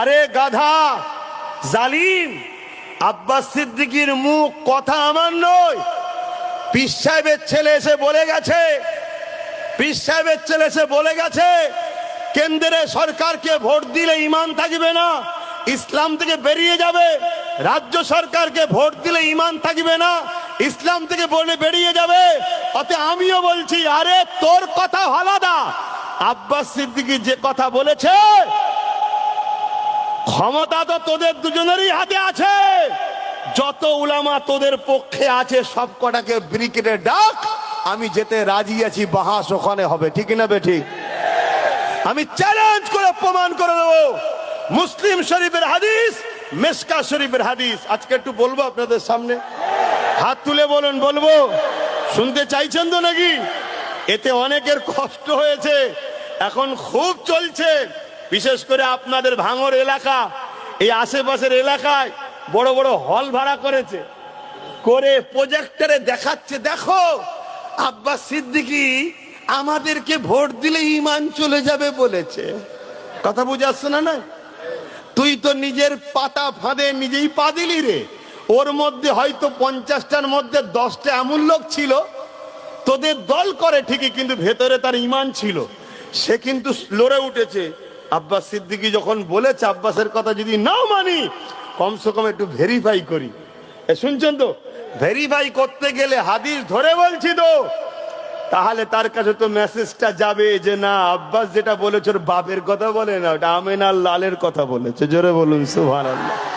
আরে গাধা, জালিম, আব্বাস সিদ্দিকির মুখ কথা আমার নয়। পিস সাহেবের ছেলে এসে বলে গেছে পিস সাহেবের ছেলে এসে বলে গেছে, কেন্দ্রে সরকারকে ভোট দিলে ইমান থাকবে না, ইসলাম থেকে বেরিয়ে যাবে, রাজ্য সরকারকে ভোট দিলে ইমান থাকবে না, ইসলাম থেকে বলে বেরিয়ে যাবে। অতে আমিও বলছি, আরে তোর কথা আলাদা। আব্বাস সিদ্দিকি যে কথা বলেছে ক্ষমতা তো তোদের দুজনেরই হাতে আছে। যত উলামা তোদের পক্ষে আছে, সব কটাকে ব্রিকেটে ডাক। আমি যেতে রাজি আছি, বাহাস ওখানে হবে। ঠিক না বে ঠিক আমি চ্যালেঞ্জ করে প্রমাণ করে দেবো। মুসলিম শরীফের হাদিস, মেসকা শরীফের হাদিস। আজকে একটু বলব আপনাদের সামনে। হাত তুলে বলুন, বলব। শুনতে চাইছেন তো নাকি? এতে অনেকের কষ্ট হয়েছে। এখন খুব চলছে। বিশেষ করে আপনাদের ভাঙর এলাকা, এই আশেপাশের এলাকায় বড় বড় হল ভাড়া করেছে। করে প্রজেক্টরে দেখাচ্ছে, দেখো, আব্বাস সিদ্দিকি আমাদেরকে ভোট দিলে ইমান চলে যাবে বলেছে। কথা বুঝে আসছে না না তুই তো নিজের পাতা ফাঁদে নিজেই পা দিলি রে। ওর মধ্যে হয়তো পঞ্চাশটার মধ্যে দশটা এমন লোক ছিল, তোদের দল করে ঠিকই, কিন্তু ভেতরে তার ইমান ছিল। সে কিন্তু লড়ে উঠেছে। আব্বাস সিদ্দিকি যখন বলেছে, আব্বাসের কথা যদি নাও মানি, কমসে কম একটু ভেরিফাই করি। এ শুনছেন তো? ভেরিফাই করতে গেলে হাদিস ধরে বলছি তো। তাহলে তার কাছে তো মেসেজটা যাবে যে, না, আব্বাস যেটা বলেছে, ওর বাপের কথা বলে না, ওটা আমেনার লালের কথা বলেছে। জোরে বলুন সুভান আল্লাহ